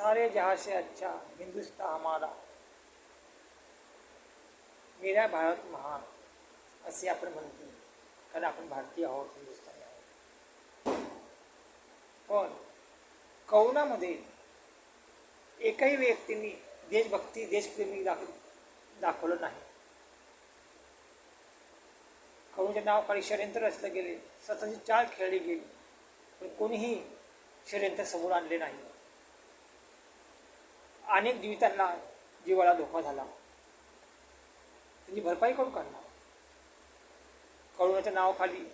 सारे जहाँ से अच्छा हिंदुस्तान हमारा। मेरा भारत महान असे आपण म्हणतो कारण आपण भारतीय आहोत हिंदुस्थानी आहोत पण कौनामध्ये एकही व्यक्तींनी देशभक्ती देशप्रेमी दाख दाखवलं नाही। कौनचे नाव काही षडयंत्र रचलं गेले स्वतःची चाल खेळली गेली पण कोणीही षडयंत्र समोर आणले नाही. अनेक जीवितांना जीवाला धोका झाला. त्यांची भरपाई कोण करणार? करोनाच्या नावाखाली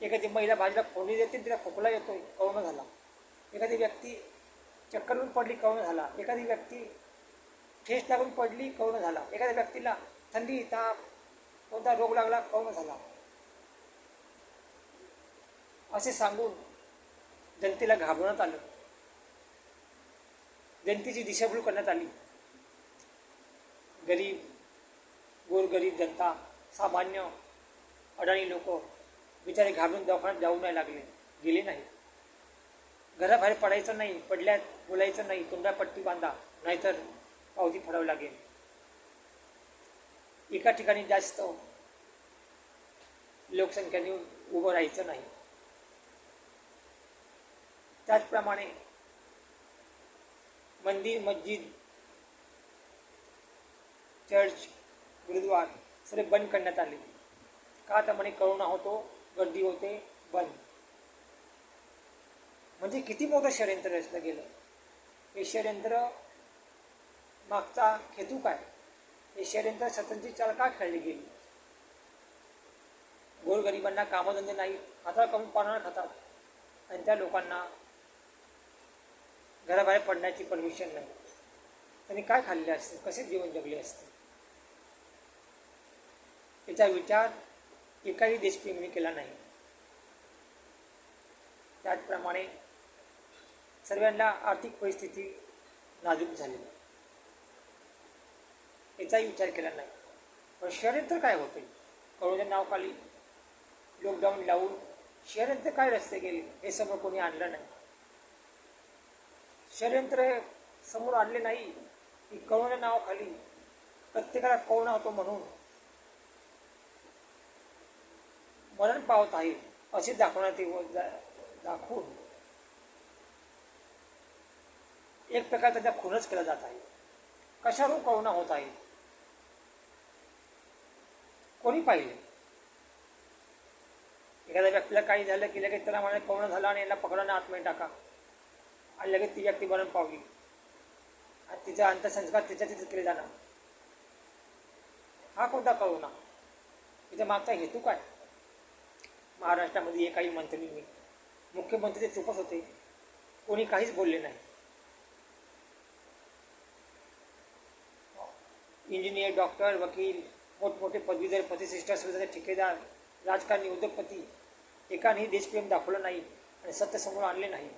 एखादी महिला भाजीला फोडणी देते तिला खोकला येतोय करोना झाला. एखादी व्यक्ती चक्करून पडली करोना झाला. एखादी व्यक्ती ठेस लागून पडली करोना झाला. एखाद्या व्यक्तीला थंडी ताप कोणता रोग लागला करोना झाला. असे सांगून जनतेला घाबरवण्यात आलं. जनतेची दिशाभूल करण्यात आली. गरीब गोरगरीब जनता सामान्य अडाणी लोक बिचारे घाबरून दवाखान्यात जाऊ नाही लागले गेले नाही घराबाहेर पडायचं नाही पडल्यात बोलायचं नाही तोंडा पट्टी बांधा नाहीतर पावती फडावी लागेल. एका ठिकाणी जास्त लोकसंख्येने उभं राहायचं नाही. त्याचप्रमाणे मंदिर मस्जिद चर्च गुरुद्वार सगळे बंद करण्यात आले. का तर म्हणे करोना होतो गर्दी होते बंद. म्हणजे किती मोठं षडयंत्र रचलं गेलं. हे षडयंत्र मागचा हेतू काय? हे षडयंत्र स्वतंत्र चाल का खेळली गेली? गोरगरिबांना कामधंदे नाही हाताला कमी पाण्यावर खातात. आणि त्या लोकांना घराबाहेर पडण्याची परमिशन नाही. त्यांनी काय खाल्ले असते? कसे जीवन जगले असते? याचा विचार एकाही देशप्रेमीने केला नाही. त्याचप्रमाणे सर्वांना आर्थिक परिस्थिती नाजूक झाली. याचाही विचार केला नाही. पण षडयंत्र काय होते? करोना नावाखाली लॉकडाऊन लावून षडयंत्र काय रस्ते गेले? हे समोर कोणी आणलं नाही. षडयंत्र हे समोर आणले नाही की करोना नावाखाली प्रत्येकाला कोरोना होतो म्हणून. मरण पावत आहे असे दाखवण्यात दाखवून. एक प्रकार त्याचा खूनच केला जात आहे. कशावरून करोना होत आहे? कोणी पाहिले? एखाद्या व्यक्तीला काही झालं की लगेच त्याला म्हणाले करोना झाला आणि याला पकडा आतमध्ये टाका. आणि लगेच ती व्यक्ती मरण पावली आणि तिचा अंत्यसंस्कार तिच्या तिथे केले जाणार. हा कोणता करोना तिच्या मागचा हेतू काय? महाराष्ट्रामध्ये एकाही मंत्रींनी मुख्यमंत्री ते चुकत होते. कोणी काहीच बोलले नाही. इंजिनियर डॉक्टर वकील मोठमोठे पदवीधर प्रतिष्ठा सुविधा ठेकेदार राजकारणी उद्योगपती एकानेही देशप्रेम दाखवलं नाही आणि सत्य समोर आणले नाही.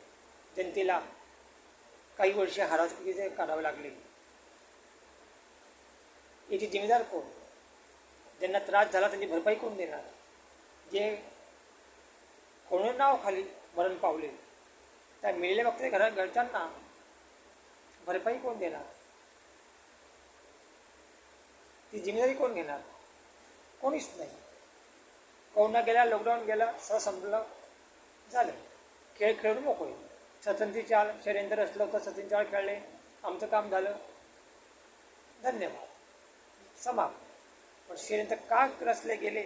जनतेला काही वर्षे हाराचुकीचे काढावे लागले. याचे जिम्मेदार कोण? ज्यांना त्रास झाला त्यांची भरपाई कोण देणार? जे कोणी नावाखाली मरण पावले त्या मेलेल्या व्यक्ती घरा घरच्यांना भरपाई कोण देणार? ती जिम्मेदारी कोण घेणार? कोणीच नाही. कोरोना गेला लॉकडाऊन गेला सर संपलं झालं. खेळ खेळून मोकळे स्वतंत्री चाळ षडयंत्र असलं तर सचिन चाळ खेळले. आमचं काम झालं. धन्यवाद. समाप्त. पण षडयंत्र का रचले गेले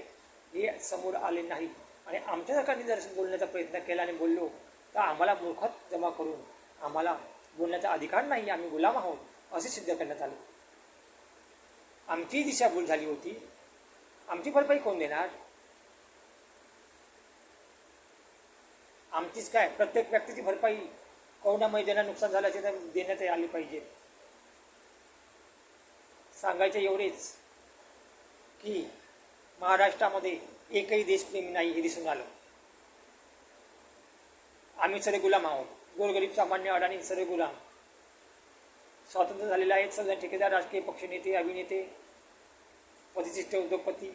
हे समोर आले नाही. आणि आमच्या सरकारने जर बोलण्याचा प्रयत्न केला आणि बोललो तर आम्हाला मूर्खत जमा करून आम्हाला बोलण्याचा अधिकार नाही आम्ही गुलाम आहोत असे सिद्ध करण्यात आले. आमची दिशाभूल झाली होती. आमची भरपाई कोण देणार? आमचीच काय प्रत्येक व्यक्तीची भरपाई कोरोनामुळे ज्यांना नुकसान झाल्याचे तर देण्यात आली पाहिजे. सांगायचे एवढेच की महाराष्ट्रामध्ये एकही देशप्रेमी नाही हे दिसून आलं. आम्ही सर्व गुलाम आहोत. गोरगरीब सामान्य अडाणी सर्व गुलाम. स्वातंत्र्य झालेले आहेत सर्व ठेकेदार राजकीय पक्षनेते अभिनेते प्रतिष्ठित उद्योगपती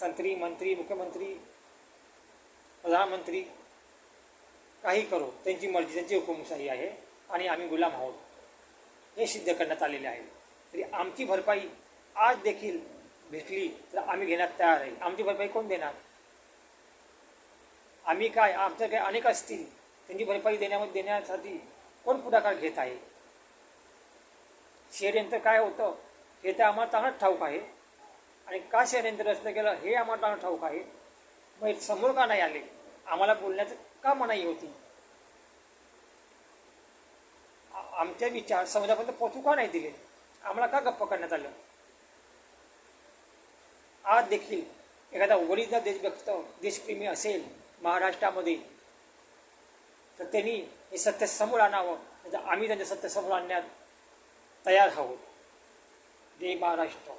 संत्री मंत्री मुख्यमंत्री प्रधानमंत्री काही करो. त्यांची मर्जी त्यांची हुकुमशाही आहे आणि आम्ही गुलाम आहोत. हे सिद्ध करण्यात आलेले आहे. तरी आमची भरपाई आज देखील भेटली तर आम्ही घेण्यात तयार आहे. आमची भरपाई कोण देणार? आम्ही काय आमच्या काय अनेक असतील त्यांची भरपाई देण्यामध्ये देण्यासाठी कोण पुढाकार घेत आहे? षडयंत्र काय होतं? हे तर आम्हाला चांगलंच ठाऊक आहे. आणि का षडयंत्र रचलं गेलं हे आम्हाला चांगलं ठाऊक आहे. मग समोर का नाही आले? आम्हाला बोलण्याचं का मनाई होती? आमच्या आमचे विचार समाजापर्यंत पोचू का नाही दिले? आम्हाला का गप्प करण्यात आलं? आज देखील एखादा ओरिजिनल देशभक्त देशप्रेमी असेल महाराष्ट्रामध्ये तर त्यांनी हे सत्य समोर आणावं म्हणजे आम्ही त्यांच्या सत्य समोर आणण्यात तयार आहोत. जय महाराष्ट्र.